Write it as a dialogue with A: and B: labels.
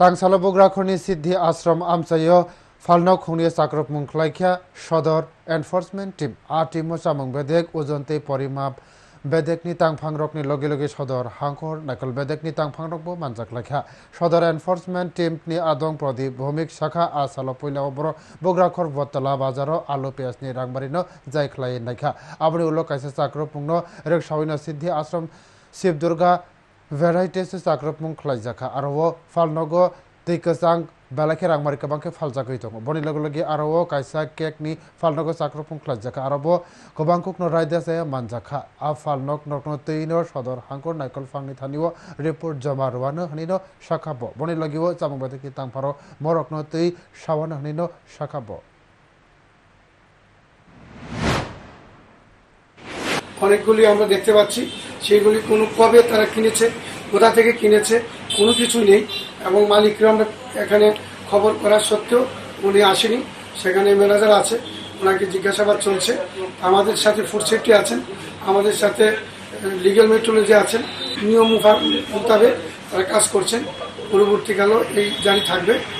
A: তাংসালো বগ্রাখনি সিদ্ধি আশ্রম আমচাইও ফালনক খুনি চাকরপ মুংখলাইখ্যা সদর এনফোর্সমেন্ট টিম আর টিমও চামং বেদেক ওজনতে পরিমাপ বেদেকনি তাংফাংরকনি লগে লগে সদর হাঙ্কর নাকল বেদেকনি তাংফাংরকবো মানজাকলাইখ্যা সদর এনফোর্সমেন্ট টিমনি আদং প্রদীপ ভৌমিক শাখা, আসালো সালো পৈলা অবর বগ্রাখর বতলা বাজারও আলু পেঁয়াজনি রাংবারিন জাইখ্লাই নাইখ্যা। আপনি উল্লো কাইসে চাকরপুংন রেক সাউন সিদ্ধি আশ্রম, Shibdurga ভেরাইটিস se sakrapmung khlaijaka aro o falnogo teikasang বেলাকে রাংমারি কবাঙ্কে ফালজা কই তঙ্গ বনি লগ লগি ও কাইসা কেক নি ফালনগ চাক্রফুং খ্লাজাকা আরব কবাঙ্কুক কবাং রাইদা সায়া মানজাখা আ ফালনক নকন তৈন সদর হাঙ্কর নাইকল ফাংনি থানিও রিপোর্ট জমা রুয়ান হনিন শাখাব বনি লগিও চামুবাতে কি তাংফারো মরকন তৈ সাওয়ানো হনিন শাখাব
B: অনেকগুলি আমরা দেখতে পাচ্ছি সেগুলি কোনো কবে তারা কিনেছে, কোথা থেকে কিনেছে, কোনো কিছু নেই। এবং মালিকরা আমরা এখানে খবর করা সত্ত্বেও উনি আসেনি। সেখানে ম্যানেজার আছে, ওনাকে জিজ্ঞাসাবাদ চলছে। আমাদের সাথে ফুড সেফটি আছেন, আমাদের সাথে লিগ্যাল মেট্রোলজি আছেন। নিয়ম মোতাবেক তারা কাজ করছেন। পরবর্তীকালেও এই জারি থাকবে।